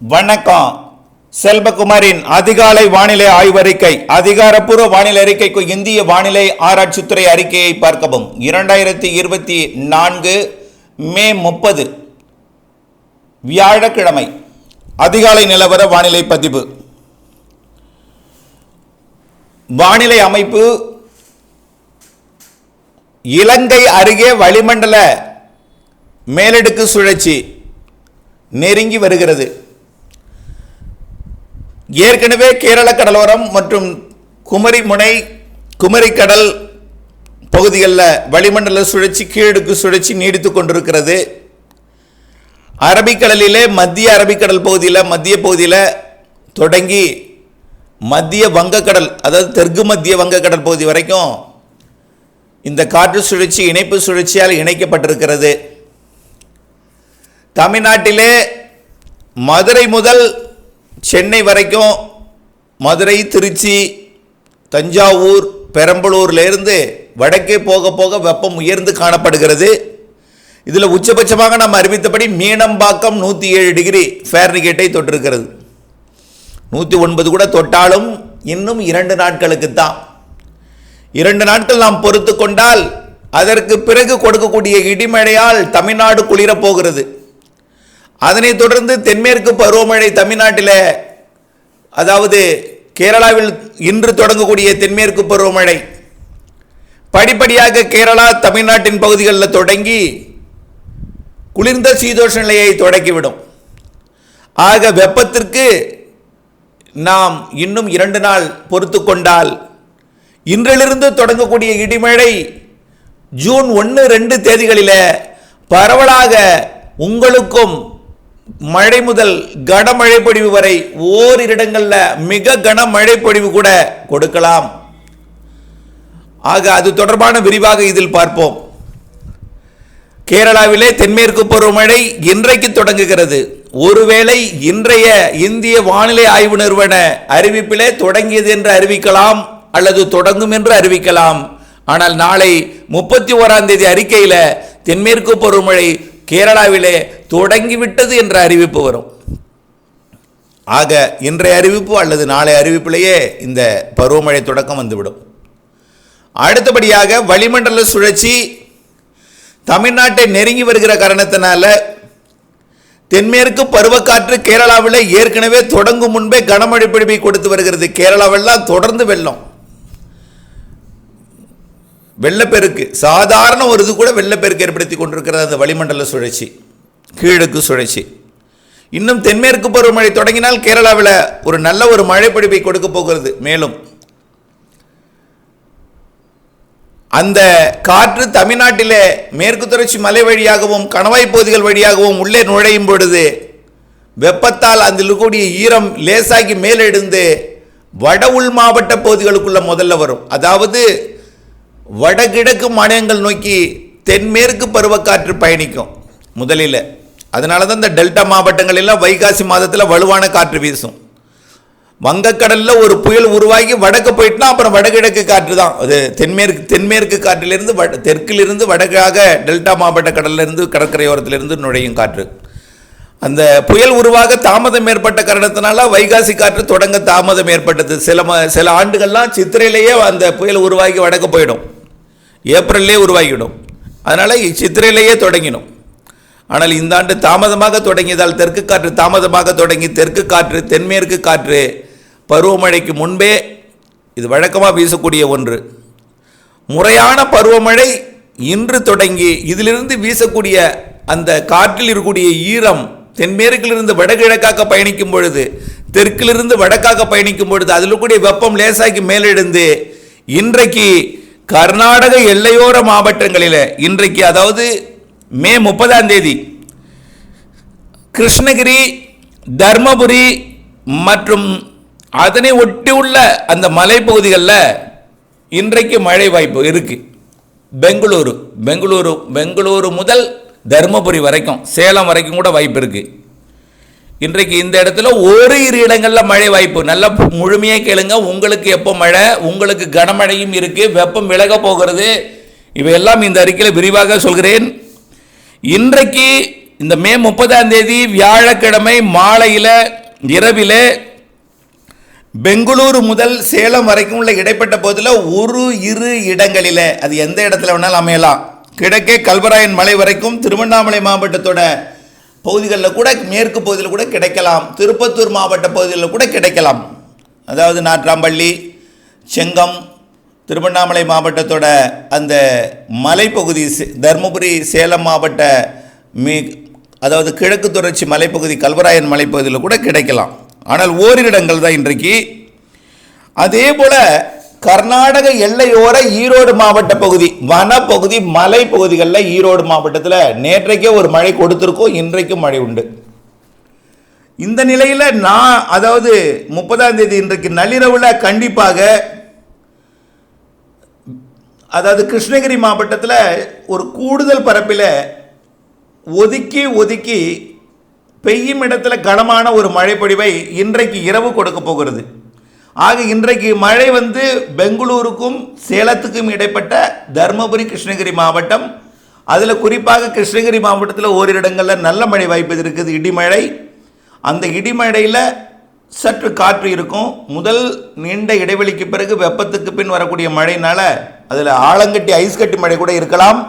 வணக்கம். செல்வகுமாரின் அதிகாலை வானிலை ஆய்வறிக்கை அதிகாரப்பூர்வ வானிலை அறிக்கைக்கு இந்திய வானிலை ஆராய்ச்சித்துறை அறிக்கையை பார்க்கவும். இரண்டாயிரத்தி இருபத்தி நான்கு மே முப்பது வியாழக்கிழமை அதிகாலை நிலவர வானிலை பதிவு. வானிலை அமைப்பு இலங்கை அருகே வளிமண்டல மேலடுக்கு சுழற்சி நெருங்கி வருகிறது. ஏற்கனவே கேரள கடலோரம் மற்றும் குமரிமுனை குமரிக்கடல் பகுதிகளில் வளிமண்டல சுழற்சி கீழடுக்கு சுழற்சி நீடித்து கொண்டிருக்கிறது. அரபிக்கடலிலே மத்திய அரபிக்கடல் பகுதியில் மத்திய பகுதியில் தொடங்கி மத்திய வங்கக்கடல் அதாவது தெற்கு மத்திய வங்கக்கடல் பகுதி வரைக்கும் இந்த காற்று சுழற்சி இணைப்பு சுழற்சியால் இணைக்கப்பட்டிருக்கிறது. தமிழ்நாட்டிலே மதுரை முதல் சென்னை வரைக்கும் மதுரை திருச்சி தஞ்சாவூர் பெரம்பலூர்லேருந்து வடக்கே போக போக வெப்பம் உயர்ந்து காணப்படுகிறது. இதில் உச்சபட்சமாக நாம் அறிவித்தபடி மீனம்பாக்கம் நூற்றி ஏழு டிகிரி ஃபேர்னிகேட்டை தொட்டிருக்கிறது. நூற்றி ஒன்பது கூட தொட்டாலும் இன்னும் இரண்டு நாட்களுக்கு தான். இரண்டு நாட்கள் நாம் பொறுத்து கொண்டால் அதற்கு பிறகு கொடுக்கக்கூடிய இடிமழையால் தமிழ்நாடு குளிரப் போகிறது. அதனைத் தொடர்ந்து தென்மேற்கு பருவமழை தமிழ்நாட்டில் அதாவது கேரளாவில் இன்று தொடங்கக்கூடிய தென்மேற்கு பருவமழை படிப்படியாக கேரளா தமிழ்நாட்டின் பகுதிகளில் தொடங்கி குளிர்ந்த சீதோஷ நிலையை தொடக்கிவிடும். ஆக வெப்பத்திற்கு நாம் இன்னும் இரண்டு நாள் பொறுத்து கொண்டால் இன்றிலிருந்து தொடங்கக்கூடிய இடிமழை ஜூன் ஒன்று ரெண்டு தேதிகளில் பரவலாக உங்களுக்கும் மழை முதல் கனமழை பொழிவு வரை ஓரிடங்களில் மிக கனமழை பொழிவு கூட கொடுக்கலாம். ஆக அது தொடர்பான விரிவாக இதில் பார்ப்போம். கேரளாவிலே தென்மேற்கு பருவமழை இன்றைக்கு தொடங்குகிறது. ஒருவேளை இன்றைய இந்திய வானிலை ஆய்வு நிறுவன அறிவிப்பிலே தொடங்கியது என்று அறிவிக்கலாம் அல்லது தொடங்கும் என்று அறிவிக்கலாம். ஆனால் நாளை முப்பத்தி ஓராம் தேதி அறிக்கையில் தென்மேற்கு பருவமழை கேரளாவிலே தொடங்கிவிட்டது என்ற அறிவிப்பு வரும். ஆக இன்றைய அறிவிப்பு அல்லது நாளை அறிவிப்பிலேயே இந்த பருவமழை தொடக்கம் வந்துவிடும். அடுத்தபடியாக வளிமண்டல சுழற்சி தமிழ்நாட்டை நெருங்கி வருகிற காரணத்தினால தென்மேற்கு பருவக்காற்று கேரளாவில் ஏற்கனவே தொடங்கும் முன்பே கனமழை பிடிப்பை கொடுத்து வருகிறது. கேரளாவெல்லாம் தொடர்ந்து வெள்ளம். வெள்ளப்பெருக்கு சாதாரண ஒரு இது கூட வெள்ளப்பெருக்கு ஏற்படுத்தி கொண்டிருக்கிறது. அந்த வளிமண்டல சுழற்சி கீழக்கு சுழற்சி. இன்னும் தென்மேற்கு பருவமழை தொடங்கினால் கேரளாவில் ஒரு நல்ல ஒரு மழைப்பிடிப்பை கொடுக்க போகிறது. மேலும் அந்த காற்று தமிழ்நாட்டிலே மேற்கு தொடர்ச்சி மலை வழியாகவும் கணவாய் பகுதிகள் வழியாகவும் உள்ளே நுழையும் பொழுது வெப்பத்தால் அதில் இருக்கக்கூடிய ஈரம் லேசாகி மேலெழுந்து வட உள் மாவட்ட பகுதிகளுக்குள்ள முதல்ல வரும். அதாவது வடகிழக்கு மாநிலங்கள் நோக்கி தென்மேற்கு பருவக்காற்று பயணிக்கும். முதலில் அதனால தான் இந்த டெல்டா மாவட்டங்கள் எல்லாம் வைகாசி மாதத்தில் வலுவான காற்று வீசும். வங்கக்கடலில் ஒரு புயல் உருவாகி வடக்கு போயிட்டுனா அப்புறம் வடகிழக்கு காற்று தான். அது தென்மேற்கு தென்மேற்கு காற்றிலிருந்து வட தெற்கிலிருந்து வடக்காக டெல்டா மாவட்ட கடலிலிருந்து கடற்கரையோரத்திலிருந்து நுழையும் காற்று. அந்த புயல் உருவாக தாமதம் ஏற்பட்ட காரணத்தினால வைகாசி காற்று தொடங்க தாமதம் ஏற்பட்டது. சில ம சில ஆண்டுகள்லாம் சித்திரையிலேயே அந்த புயல் உருவாகி வடக்கு போயிடும். ஏப்ரல்லே உருவாகிவிடும். அதனால் சித்திரையிலேயே தொடங்கினோம். ஆனால் இந்த ஆண்டு தாமதமாக தொடங்கியதால் தெற்கு காற்று தாமதமாக தொடங்கி தெற்கு காற்று தென்மேற்கு காற்று பருவமழைக்கு முன்பே இது வழக்கமாக வீசக்கூடிய ஒன்று. முறையான பருவமழை இன்று தொடங்கி இதிலிருந்து வீசக்கூடிய அந்த காற்றில் இருக்கக்கூடிய ஈரம் தென்மேற்கிலிருந்து வடகிழக்காக பயணிக்கும் பொழுது தெற்கிலிருந்து வடக்காக பயணிக்கும் பொழுது அதில் இருக்கக்கூடிய வெப்பம் லேசாக்கி மேலெழுந்து இன்றைக்கு கர்நாடக எல்லையோர மாவட்டங்களில் இன்றைக்கு அதாவது மே முப்பதாம் தேதி கிருஷ்ணகிரி தர்மபுரி மற்றும் அதனை ஒட்டியுள்ள அந்த மலைப்பகுதிகளில் இன்றைக்கு மழை வாய்ப்பு இருக்குது பெங்களூரு பெங்களூரு பெங்களூரு முதல் தர்மபுரி வரைக்கும் சேலம் வரைக்கும் கூட வாய்ப்பு இருக்குது இன்றைக்கு இந்த இடத்துல ஒரு இரு இடங்களில் மழை வாய்ப்பு. நல்லா முழுமையாக கேளுங்க. உங்களுக்கு எப்போ மழை? உங்களுக்கு கனமழையும் இருக்கு. வெப்பம் விலக போகிறது. இவையெல்லாம் இந்த அறிக்கையில் விரிவாக சொல்கிறேன். இன்றைக்கு இந்த மே முப்பதாம் தேதி வியாழக்கிழமை மாலையில் இரவில் பெங்களூரு முதல் சேலம் வரைக்கும் உள்ள இடைப்பட்ட பகுதியில் ஒரு இரு இடங்களில் அது எந்த இடத்துல வேணாலும் அமையலாம். கிழக்கே கல்வராயன் மலை வரைக்கும் திருவண்ணாமலை மாவட்டத்தோட பகுதிகளில் கூட மேற்கு பகுதியில் கூட கிடைக்கலாம். திருப்பத்தூர் மாவட்ட பகுதிகளில் கூட கிடைக்கலாம். அதாவது நாற்றாம்பள்ளி செங்கம் திருவண்ணாமலை மாவட்டத்தோட அந்த மலைப்பகுதி சே- தருமபுரி சேலம் மாவட்ட மீ அதாவது கிழக்கு தொடர்ச்சி மலைப்பகுதி கல்வராயன் மலைப்பகுதியில் கூட கிடைக்கலாம். ஆனால் ஓரிடங்கள் தான் இன்றைக்கு. அதே போல் கர்நாடக எல்லையோர ஈரோடு மாவட்ட பகுதி வனப்பகுதி மலை பகுதிகளில் ஈரோடு மாவட்டத்தில் நேற்றைக்கே ஒரு மழை கொடுத்துருக்கோம் இன்றைக்கும் மழை உண்டு. இந்த நிலையில் நான் அதாவது முப்பதாம் தேதி இன்றைக்கு நள்ளிரவில் கண்டிப்பாக அதாவது கிருஷ்ணகிரி மாவட்டத்தில் ஒரு கூடுதல் பரப்பில் ஒதுக்கி ஒதுக்கி பெய்யும் இடத்துல கனமான ஒரு மழைப்பொழிவை இன்றைக்கு இரவு கொடுக்க போகிறது. ஆக இன்றைக்கு மழை வந்து பெங்களூருக்கும் சேலத்துக்கும் இடைப்பட்ட தருமபுரி கிருஷ்ணகிரி மாவட்டம். அதில் குறிப்பாக கிருஷ்ணகிரி மாவட்டத்தில் ஓரிரு இடங்களில் நல்ல மழை வாய்ப்பு இருக்குது இடிமழை. அந்த இடிமழையில் சற்று காற்று இருக்கும். முதல் நீண்ட இடைவெளிக்கு பிறகு வெப்பத்துக்கு பின் வரக்கூடிய மழையினால் அதில் ஆலங்கட்டி ஐஸ் கட்டி மழை கூட இருக்கலாம்.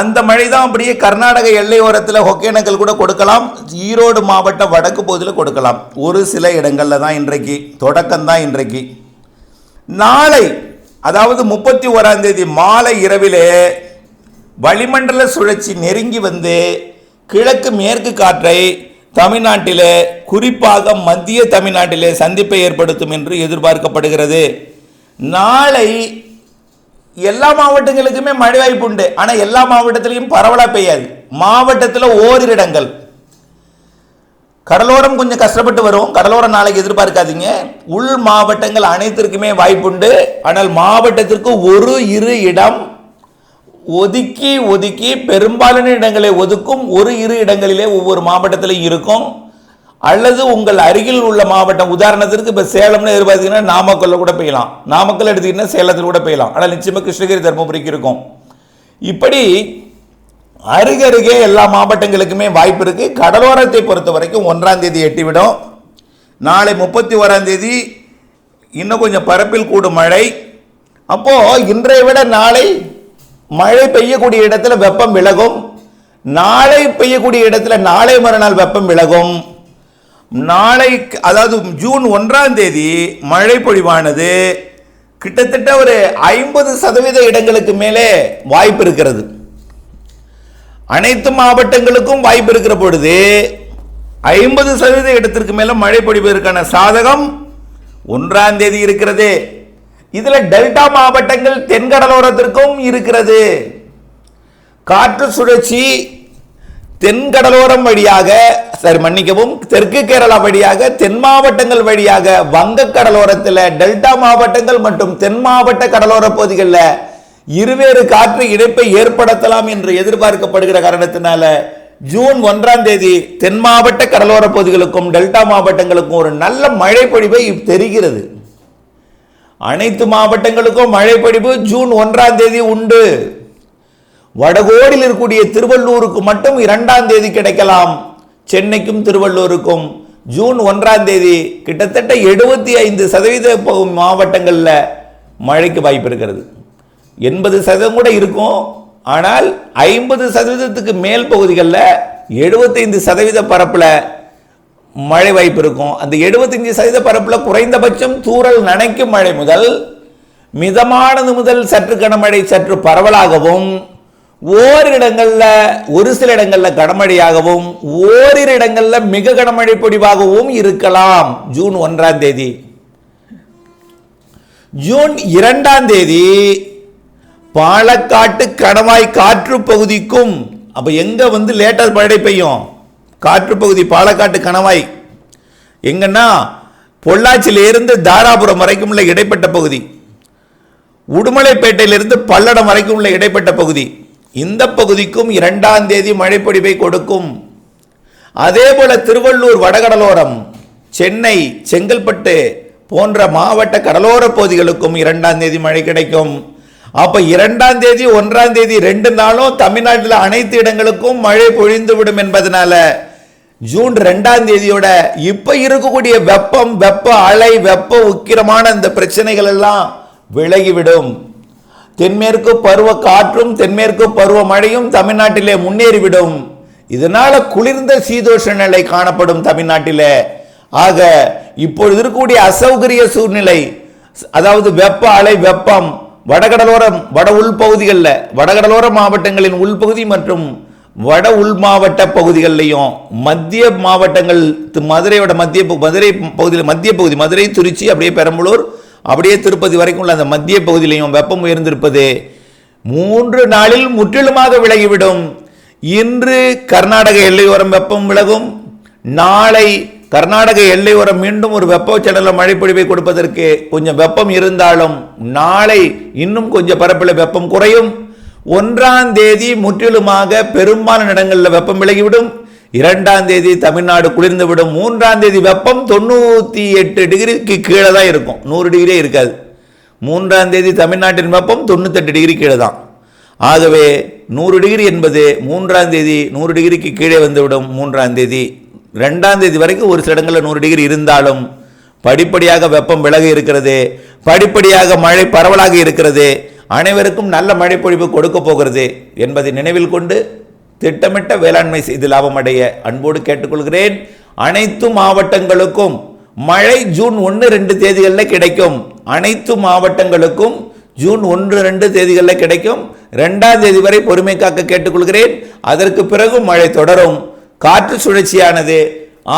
அந்த மழை தான் அப்படியே கர்நாடக எல்லையோரத்தில் ஒகேனக்கல் கூட கொடுக்கலாம். ஈரோடு மாவட்ட வடக்கு பகுதியில் கொடுக்கலாம். ஒரு சில இடங்களில் தான் இன்றைக்கு தொடக்கம்தான் இன்றைக்கு. நாளை அதாவது முப்பத்தி ஓராம் தேதி மாலை இரவிலே வளிமண்டல சுழற்சி நெருங்கி வந்து கிழக்கு மேற்கு காற்றை தமிழ்நாட்டிலே குறிப்பாக மத்திய தமிழ்நாட்டிலே சந்திப்பை ஏற்படுத்தும் என்று எதிர்பார்க்கப்படுகிறது. நாளை எல்லா மாவட்டங்களுக்குமே மழை வாய்ப்பு உண்டு. ஆனால் எல்லா மாவட்டத்திலையும் பரவலாக பெய்யாது. மாவட்டத்தில் ஓரிரு இடங்கள் கடலோரம் கொஞ்சம் கஷ்டப்பட்டு வரும். கடலோரம் நாளைக்கு எதிர்பார்க்காதீங்க. உள் மாவட்டங்கள் அனைத்திற்குமே வாய்ப்புண்டு ஆனால் மாவட்டத்திற்கு ஒரு இரு இடம் ஒதுக்கி ஒதுக்கி பெரும்பாலான இடங்களை ஒதுக்கும் ஒரு இரு இடங்களிலே ஒவ்வொரு மாவட்டத்திலும் இருக்கும். அல்லது உங்கள் அருகில் உள்ள மாவட்டம் உதாரணத்திற்கு இப்போ சேலம்னு எதிர்பார்த்தீங்கன்னா நாமக்கல்ல கூட பெய்யலாம். நாமக்கல் எடுத்தீங்கன்னா சேலத்தில் கூட பெய்யலாம். ஆனால் நிச்சயமாக கிருஷ்ணகிரி தருமபுரிக்கு இருக்கும். இப்படி அருகருகே எல்லா மாவட்டங்களுக்குமே வாய்ப்பு இருக்குது கடலோரத்தை பொறுத்த வரைக்கும் ஒன்றாம் தேதி எட்டிவிடும். நாளை முப்பத்தி ஓராம் தேதி இன்னும் கொஞ்சம் பரப்பில் கூடும் மழை. அப்போது இன்றைய விட நாளை மழை பெய்யக்கூடிய இடத்துல வெப்பம் விலகும். நாளை பெய்யக்கூடிய இடத்துல நாளை மறுநாள் வெப்பம் விலகும். நாளை அதாவது ஜூன் ஒன்றாம் தேதி மழை பொழிவானது. கிட்டத்தட்ட ஒரு ஐம்பது சதவீத இடங்களுக்கு மேலே வாய்ப்பு இருக்கிறது. அனைத்து மாவட்டங்களுக்கும் வாய்ப்பு இருக்கிற பொழுது ஐம்பது சதவீத இடத்திற்கு மேலே மழை பொழிவதற்கான சாதகம் ஒன்றாம் தேதி இருக்கிறது. இதில் டெல்டா மாவட்டங்கள் தென்கடலோரத்திற்கும் இருக்கிறது. காற்று சுழற்சி தென்கடலோரம் வழியாக சரி மன்னிக்கவும் தெற்கு கேரளா வழியாக தென் மாவட்டங்கள் வழியாக வங்க கடலோரத்தில் டெல்டா மாவட்டங்கள் மற்றும் தென் மாவட்ட கடலோர பகுதிகளில் இருவேறு காற்று இணைப்பை ஏற்படுத்தலாம் என்று எதிர்பார்க்கப்படுகிற காரணத்தினால ஜூன் ஒன்றாம் தேதி தென் மாவட்ட கடலோர பகுதிகளுக்கும் டெல்டா மாவட்டங்களுக்கும் ஒரு நல்ல மழை பொழிவை தெரிகிறது. அனைத்து மாவட்டங்களுக்கும் மழை பொழிவு ஜூன் ஒன்றாம் தேதி உண்டு. வடகோடில் இருக்கக்கூடிய திருவள்ளூருக்கு மட்டும் இரண்டாம் தேதி கிடைக்கலாம். சென்னைக்கும் திருவள்ளூருக்கும் ஜூன் ஒன்றாம் தேதி கிட்டத்தட்ட எழுபத்தி ஐந்து சதவீத மாவட்டங்களில் மழைக்கு வாய்ப்பு இருக்கிறது. எண்பது சதவீதம் கூட இருக்கும். ஆனால் ஐம்பது சதவீதத்துக்கு மேல் பகுதிகளில் எழுபத்தைந்து சதவீத பரப்பில் மழை வாய்ப்பு இருக்கும். அந்த 75% சதவீத பரப்பில் குறைந்தபட்சம் தூறல் நனைக்கும் மழை முதல் மிதமானது முதல் சற்று கனமழை சற்று பரவலாகவும் ஓரிடங்களில் ஒரு சில இடங்களில் கனமழையாகவும் ஓரிரு இடங்களில் மிக கனமழை பொழிவாகவும் இருக்கலாம். ஜூன் ஒன்றாம் தேதி. ஜூன் இரண்டாம் தேதி பாலக்காட்டு கணவாய் காற்று பகுதிக்கும் அப்போ எங்கே வந்து லேட்டர் மழை பெய்யும்? காற்று பகுதி பாலக்காட்டு கணவாய். எங்கன்னா பொள்ளாச்சியிலிருந்து தாராபுரம் வரைக்கும் உள்ள இடைப்பட்ட பகுதி. உடுமலைப்பேட்டையிலிருந்து பல்லடம் வரைக்கும் உள்ள இடைப்பட்ட பகுதி. இந்த பகுதிக்கும் இரண்டாம் தேதி மழைப்பொழிவை கொடுக்கும். அதேபோல திருவள்ளூர் வடகடலோரம் சென்னை செங்கல்பட்டு போன்ற மாவட்ட கடலோர பகுதிகளுக்கும் இரண்டாம் தேதி மழை கிடைக்கும். அப்ப இரண்டாம் தேதி ஒன்றாம் தேதி ரெண்டு நாளும் தமிழ்நாட்டில் அனைத்து இடங்களுக்கும் மழை பொழிந்து விடும் என்பதனால ஜூன் ரெண்டாம் தேதியோட இப்ப இருக்கக்கூடிய வெப்பம் வெப்ப அலை வெப்ப உக்கிரமான இந்த பிரச்சனைகள் எல்லாம் விலகிவிடும். தென்மேற்கு பருவ காற்றும் தென்மேற்கு பருவ மழையும் தமிழ்நாட்டிலே முன்னேறிவிடும். இதனால குளிர்ந்த சீதோஷ நிலை காணப்படும் தமிழ்நாட்டிலே. ஆக இப்பொழுது இருக்கக்கூடிய அசௌகரிய சூழ்நிலை அதாவது வெப்ப அலை வெப்பம் வடகடலோரம் வட உள்பகுதிகளில் வடகடலோர மாவட்டங்களின் உள்பகுதி மற்றும் வட உள் மாவட்ட பகுதிகளிலையும் மத்திய மாவட்டங்கள் மதுரையோட மத்திய மதுரை பகுதியில் மத்திய பகுதி மதுரை திருச்சி அப்படியே பெரம்பலூர் அப்படியே திருப்பதி வரைக்கும் உள்ள அந்த மத்திய பகுதியிலையும் வெப்பம் உயர்ந்திருப்பது மூன்று நாளில் முற்றிலுமாக விலகிவிடும். இன்று கர்நாடக எல்லையோரம் வெப்பம் விலகும். நாளை கர்நாடக எல்லையோரம் மீண்டும் ஒரு வெப்பச்சடல மழைப்பொழிவை கொடுப்பதற்கு கொஞ்சம் வெப்பம் இருந்தாலும் நாளை இன்னும் கொஞ்சம் பரப்பில் வெப்பம் குறையும். ஒன்றாம் தேதி முற்றிலுமாக பெரும்பாலான இடங்களில் வெப்பம் விலகிவிடும். இரண்டாம் தேதி தமிழ்நாடு குளிர்ந்து விடும் மூன்றாம் தேதி வெப்பம் தொண்ணூற்றி எட்டு டிகிரிக்கு கீழே தான் இருக்கும். நூறு டிகிரியே இருக்காது. மூன்றாம் தேதி தமிழ்நாட்டின் வெப்பம் தொண்ணூத்தெட்டு டிகிரி கீழே தான் ஆகவே நூறு டிகிரி என்பது மூன்றாம் தேதி நூறு டிகிரிக்கு கீழே வந்துவிடும் மூன்றாம் தேதி. ரெண்டாம் தேதி வரைக்கும் ஒரு சில இடங்களில் நூறு டிகிரி இருந்தாலும் படிப்படியாக வெப்பம் விலக இருக்கிறது படிப்படியாக மழை பரவலாக இருக்கிறது அனைவருக்கும் நல்ல மழை பொழிவு கொடுக்க போகிறது என்பதை நினைவில் கொண்டு திட்டமிட்ட வேளாண்மை செய்து லாபம் அடைய அன்போடு கேட்டுக்கொள்கிறேன். அனைத்து மாவட்டங்களுக்கும் மழை ஜூன் ஒன்று ரெண்டு தேதிகளில் கிடைக்கும். அனைத்து மாவட்டங்களுக்கும் ஜூன் ஒன்று ரெண்டு தேதிகளில் கிடைக்கும். ரெண்டாம் தேதி வரை பொறுமை காக்க கேட்டுக்கொள்கிறேன். அதற்கு பிறகு மழை தொடரும். காற்று சுழற்சியானது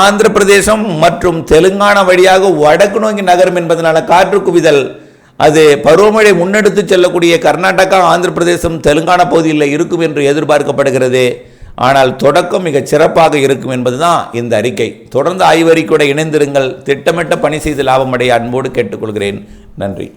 ஆந்திர பிரதேசம் மற்றும் தெலுங்கானா வழியாக வடக்கு நோக்கி நகரும் என்பதனால காற்று குவிதல் அது பருவமழை முன்னெடுத்து செல்லக்கூடிய கர்நாடகா ஆந்திர பிரதேசம் தெலுங்கானா பகுதியில் இருக்கும் என்று எதிர்பார்க்கப்படுகிறது. ஆனால் தொடக்கம் மிக சிறப்பாக இருக்கும் என்பதுதான் இந்த அறிக்கை. தொடர்ந்து ஆய்வறிக்கையோடு இணைந்திருங்கள். திட்டமிட்ட பணி செய்து லாபமடைய அன்போடு கேட்டுக்கொள்கிறேன். நன்றி.